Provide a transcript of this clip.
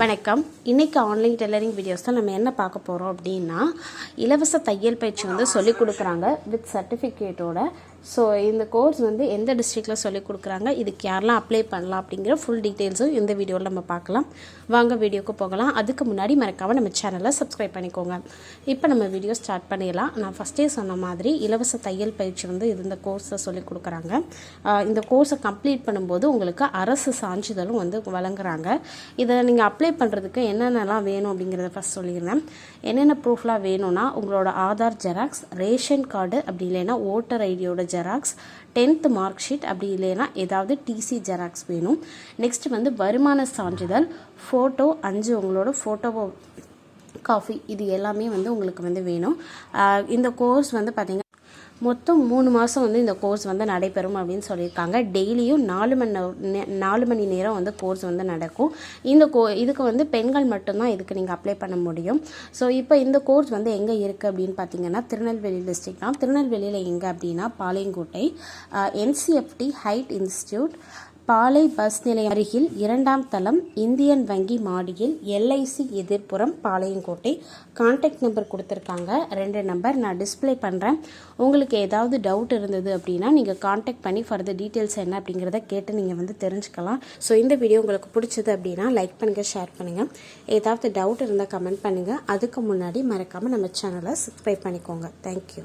வணக்கம். இன்னைக்கு online tailoring videos தான் நம்ம என்ன பார்க்க போகிறோம் அப்படின்னா இலவச தையல் பயிற்சி வந்து சொல்லிக் கொடுக்குறாங்க. வித் சர்டிஃபிகேட்டோட ஸோ இந்த கோர்ஸ் வந்து எந்த டிஸ்ட்ரிக்டில் சொல்லிக் கொடுக்குறாங்க இதுக்கு யாரெல்லாம் அப்ளை பண்ணலாம் அப்படிங்கிற ஃபுல் டீட்டெயில்ஸும் இந்த வீடியோவில் நம்ம பார்க்கலாம். வாங்க வீடியோக்கு போகலாம். அதுக்கு முன்னாடி மறக்காமல் நம்ம சேனலை சப்ஸ்கிரைப் பண்ணிக்கோங்க. இப்போ நம்ம வீடியோ ஸ்டார்ட் பண்ணிடலாம். நான் ஃபஸ்ட்டே சொன்ன மாதிரி இலவச தையல் பயிற்சி வந்து இது இந்த கோர்ஸை சொல்லிக் கொடுக்குறாங்க. இந்த கோர்ஸை கம்ப்ளீட் பண்ணும்போது உங்களுக்கு அரசு சான்றிதழும் வந்து வழங்குறாங்க. இதை நீங்கள் அப்ளை பண்ணுறதுக்கு என்னென்னலாம் வேணும் அப்படிங்கிறத ஃபஸ்ட் சொல்லிடுறேன். என்னென்ன ப்ரூஃப்லாம் வேணும்னா உங்களோட ஆதார் ஜெராக்ஸ் ரேஷன் கார்டு அப்படி இல்லைன்னா ஓட்டர் ஐடியோட ஜெராக்ஸ் டென்த் மார்க் ஷீட் அப்படி இல்லைன்னா ஏதாவது டிசி ஜெராக்ஸ் வேணும். நெக்ஸ்ட் வந்து வருமான சான்றிதழ் ஃபோட்டோ அஞ்சு உங்களோட ஃபோட்டோ காஃபி இது எல்லாமே வந்து உங்களுக்கு வந்து வேணும். இந்த கோர்ஸ் வந்து பார்த்தீங்க மொத்தம் மூணு மாதம் வந்து இந்த கோர்ஸ் வந்து நடைபெறும் அப்படின்னு சொல்லியிருக்காங்க. டெய்லியும் நாலு மணி நாலு மணி நேரம் வந்து கோர்ஸ் வந்து நடக்கும். இந்த கோ இதுக்கு வந்து பெண்கள் மட்டும்தான் இதுக்கு நீங்கள் அப்ளை பண்ண முடியும். ஸோ இப்போ இந்த கோர்ஸ் வந்து எங்கே இருக்குது அப்படின்னு பார்த்தீங்கன்னா திருநெல்வேலி டிஸ்ட்ரிக்ட் தான். திருநெல்வேலியில் எங்கே அப்படின்னா பாளையங்கோட்டை என்சிஎஃப்டி ஹைட் இன்ஸ்டியூட் பாலை பஸ் நிலையம் அருகில் இரண்டாம் தளம் இந்தியன் வங்கி மாடியில் எல்ஐசி எதிர்ப்புறம் பாளையங்கோட்டை கான்டாக்ட் நம்பர் கொடுத்துருக்காங்க. ரெண்டு நம்பர் நான் டிஸ்ப்ளே பண்ணுறேன் உங்களுக்கு ஏதாவது டவுட் இருந்தது அப்படின்னா நீங்கள் கான்டாக்ட் பண்ணி ஃபர்தர் டீட்டெயில்ஸ் என்ன அப்படிங்கிறத கேட்டு நீங்கள் வந்து தெரிஞ்சுக்கலாம். ஸோ இந்த வீடியோ உங்களுக்கு பிடிச்சது அப்படின்னா லைக் பண்ணுங்கள் ஷேர் பண்ணுங்கள் ஏதாவது டவுட் இருந்தால் கமெண்ட் பண்ணுங்கள் அதுக்கு முன்னாடி மறக்காமல் நம்ம சேனலை சப்ஸ்கிரைப் பண்ணிக்கோங்க. தேங்க்யூ